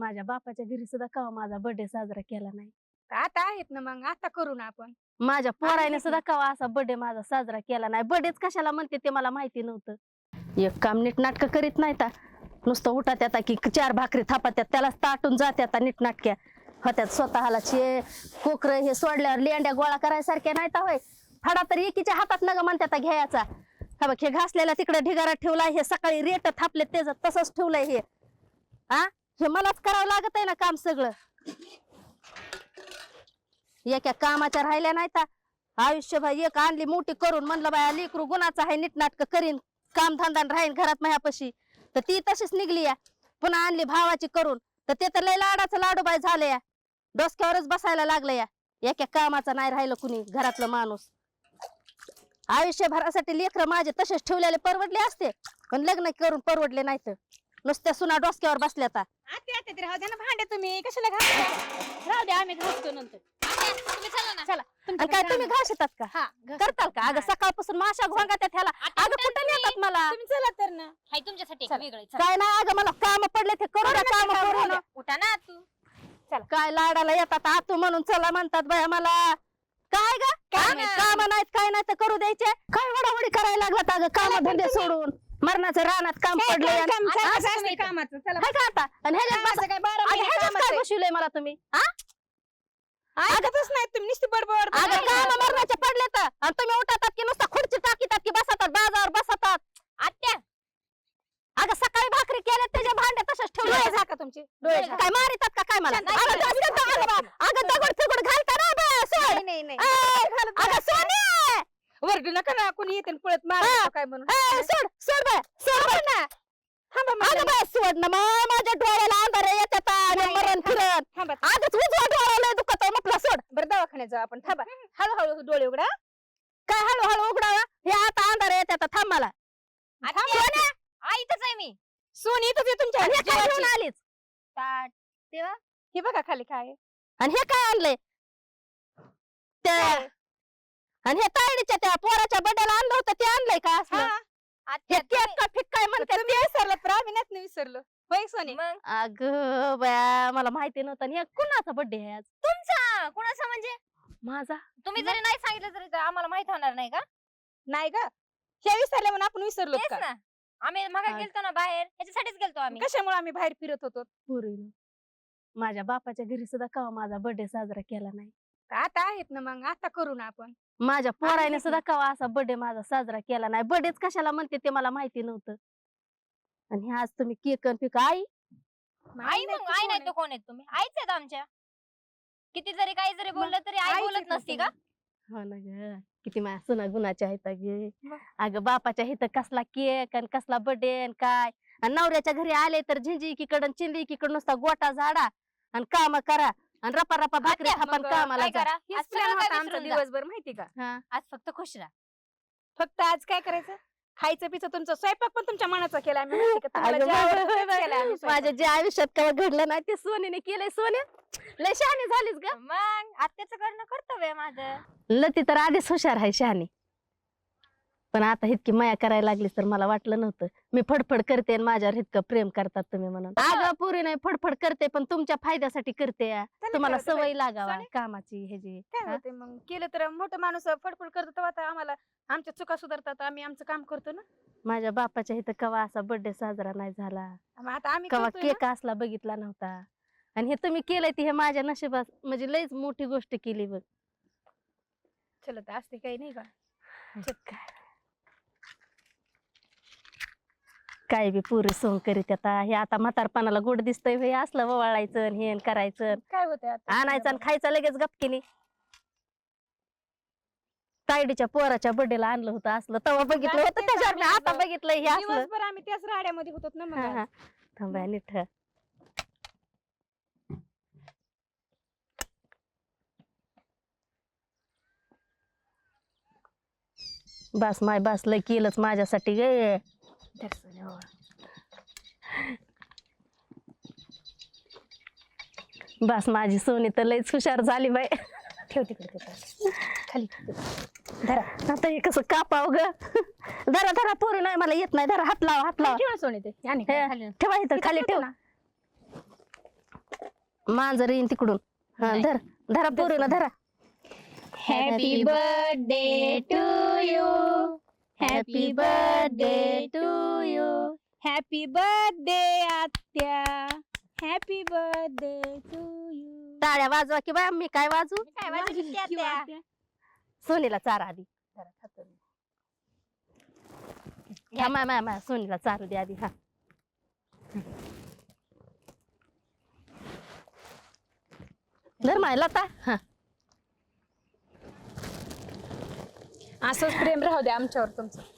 माझ्या बापाच्या घरी सुद्धा कवा माझा बर्थडे साजरा केला नाही. आता आहेत ना मग आता करू ना आपण. माझ्या पोराने की? सुद्धा कवा असा बर्थडे माझा साजरा केला नाही. बर्थडेच कशाला म्हणते ते मला माहिती नव्हतं. एक काम नीट नाटक करीत नाही ता. नुसतं उठात येता की चार भाकरी थापात्यात त्याला ताटून जात्यात नीटनाटक्या होत्यात स्वतःला चे कोकर हे सोडल्यावर लेंड्या गोळा करायसारख्या नाही होय. फाडा तर एकीच्या हातात नग म्हणतात घ्यायचा. हा बघ हे घासलेला तिकडे ढिगारा ठेवलाय हे सकाळी रेट थापले त्याचं तसंच ठेवलंय हे. हा हे मलाच करावं लागत आहे ना काम सगळं. एका कामाच्या राहिल्या नाही तर आयुष्यभर एक आणली मोठी करून म्हणलं बाया लेकरू गुणाचं आहे नीटनाटक करीन काम धंदा राहीन घरात माझ्यापाशी तर ती तशीच निघली या. पुन्हा आणली भावाची करून. तर ते तर लय लाडाचं लाडूबाई झालं या. डोसक्यावरच बसायला लागलं या. एका कामाचा नाही राहिलं कुणी घरातलं माणूस. आयुष्यभरासाठी लेकरं माझे तसेच ठेवलेले परवडले असते. पण लग्न करून परवडले नाहीत. नुसत्या सुना डोसक्यावर बसल्या आता आता आता तरी राहू द्या ना भांडे तुम्ही. कशाला घालता राहू द्या आम्ही घासतो नंतर. तुम्ही चला ना. चला आणि काय तुम्ही घासतात का? हा घासतो. करताल का? अगं सकाळपासून माशा घोंगा त्या त्याला आता अगं कुठं. नेतात मला? तुम्ही चला तर ना. हाय तुमच्यासाठी चला. वेगळं चला. काय नाही अगं मला काम पडले ते करू द्या काम काम करू ना. उठा ना तू काय लाडाला येतात आतू म्हणून चला म्हणतात बाया मला. काय ग? काय काम नाहीत काय नाही तर करू द्यायचे. काय वडावडी करायला लागलात अगं? काम धंदे. सोडून. मरणाचं रानात काम काय पडलंय काय आणि- काम आता चालू असं असते नाही तर. कामाचं चला. हाय का आता. आणि ह्याच्यात बसा- कामाचं काय बारा? अगं महिने ह्याच्यात कामच काय आहे. बसवलंय मला तुम्ही? हा? ऐकतच नाही तुम्ही नुसती बडबड अगं काम मरणाचे पडले तर. आणि तुम्ही उठतात की नुसता खुर्ची टाकीतात की बसतात बाजावर बसतात. आत्या! अगं सकाळी भाकरी केल्या त्याच्या भांड्या तशाच ठेवले. डोळे झाका तुमचे डोळे झाका. काय मारितात का? काय मला अगं बसा. जास्त का अगं बा- अगं दगड फिगड घालता ना बा, सोड. नाही नाही नाही ऐ, अगं सोने वरडू नका ना कोणी येते पळत मार हा. काय म्हणून ऐ, सोड सोड बा सोड बा ना थांबा अगं ना मग माझ्या डोळ्याला अंधार येतात आणि नाही, मरण फिरण थांबा आजच उजवा डोळा लय दुखत म्हटलं सोड. बरं दवाखान्यात जाऊ आपण. थांबा. हळूहळू डोळे उघडा. काय हळूहळू उघडावा? हे आता अंधार येतात थांब मला. आई इथंच आहे मी. सोनी इथंच आहे तुमच्या आणि हे काय जीवाची. घेऊन आलीच. ताट तेव्हा? हे बघा खाली काय आहे. आणि हे काय आणलंय? त्या? आणि हे तायडीच्या त्या का म्हणतात तुम्ही विसरलं तर आम्ही नाही विसरलो. होय सोनी? मग? अग बया मला माहिती नव्हतं. आणि हे कुणाचा बर्थडे आहे आज? तुमचा? कुणाचा म्हणजे? माझा? तुम्ही जरी नाही सांगितलं तरी आम्हाला माहीत होणार नाही का? नाही ग. हे विसरले म्हणून आपण विसरलो तेच का? ना. आम्ही मग. गेलतो ना बाहेर. ह्याच्यासाठीच गेलतो आम्ही. कशामुळे आम्ही बाहेर फिरत होतो? पुरीनं. माझ्या बापाच्या घरी सुद्धा कवा माझा बर्थडे साजरा केला नाही. आता आहेत ना मग आता करू ना आपण. माझ्या पोराने की? सुद्धा कवा असा बर्थडे माझा साजरा केला नाही. बर्थडेच कशाला म्हणते ते मला माहिती नव्हतं. आणि आज तुम्ही केक आणि पिक. आई! आई मग आई नाही तर कोण आहेत तुम्ही? आईच आहेत आमच्या. किती जरी काही जरी बोललं तरी आई आईच बोलत आहेत ना नसती का हो ना ग. किती माझ्या सुना गुणाच्या आहेत गे मग? अगं बापाच्या इथं कसला केक आणि कसला बर्थडे आणि काय? आणि नवऱ्याच्या घरी आले तर झिंजी एकीकडं चिंदी एकीकडं नुसता गोटा झाडा. आणि काम करा. आणि रपा रपा भाकरी आत्या, थापान मग कामाला काय जा. करा? हेच आज plan सगळं होता काय आमचा विसरून जा. दिवसभर माहिती का? हा. आज फक्त खुश राहा. फक्त आज काय करायचं? खायचं पिचं तुमचा स्वयंपाक पण तुमच्या मनाचा केला आम्ही माहिती का? तुम्हाला अगं जे आवडतं बाई, तेच बाई, केलं आम्ही माझ्या. जे आयुष्यात कवा घडलं नाही ते सोनीने केलंय. सोने लय शहाणी झालीस ग. मग आत्याचं करणं कर्तव्य आहे माझं. लती तर आधीच हुशार आहे शहाणी. पण आता इतकी माया करायला लागलीस तर मला वाटलं नव्हतं. मी फडफड करते आणि माझ्यावर इतकं प्रेम करतात तुम्ही म्हणून. अगं पुरी नाही फडफड करते पण तुमच्या फायद्यासाठी करते. त्याला तुम्हाला काय होतं सवय? लागावा? कामाची ह्याची काय हा? होते मग? केलं तर मोठं माणूस फडफड करतो तेव्हा आम्हाला आमच्या चुका सुधारतात आम्ही आमचं काम करतो ना. माझ्या बापाच्या इथं कवा असा बर्थडे साजरा नाही झाला. मग आता आम्ही कवा करतोय ना. केक असला बघितला नव्हता. आणि हे तुम्ही केलंय ते हे माझ्या नशिबात म्हणजे लयच मोठी गोष्ट केली बघ. चला तर असते काही नाही का काय बी पुरे सोंग करीत आता हे आता म्हातारपणाला गोड दिसतंय हे असलं ववाळायचं आणि हे आणि करायचं काय होतंय आता आणायचं आणि खायचं लगेच गपकीने तायडीच्या पोराच्या बर्थडेला आणलं होतं असलं तेव्हा बघितलं होतं त्याच्यावर आता. बघितलंय हे असलं दिवसभर आम्ही त्याच राड्यामध्ये होतो ना हा. हा. थांबा नीट ठेवा. बस माय बस लय केलंच माझ्यासाठी गे सोन्या, हो. बस माझी सोनी तर लयच हुशार झाली बाई. ठेव तिकडे ते. खाली ठेव. धरा. आता हे कसं कापाव ग? धरा धरा पोरी नाही मला येत नाही. धरा हात लावा हात लावा. ठेव ना सोने ते. याने हे, खाली. ठेवा इथं खाली ठेव. ना. मांजर येईन तिकडून. हा नाही. धर. धरा पोरीनं धरा happy birthday to happy birthday to you happy birthday आत्या. हॅपी बर्थडे टू यू टाळ्या वाजवा की बाय मी काय वाजू? काय त्या त्या? सोनीला चारा आधी हा माय माय माय सोनीला चारू दे आधी हा. धर माय लता हा. असंच प्रेम राहू दे आमच्यावर तुमचं.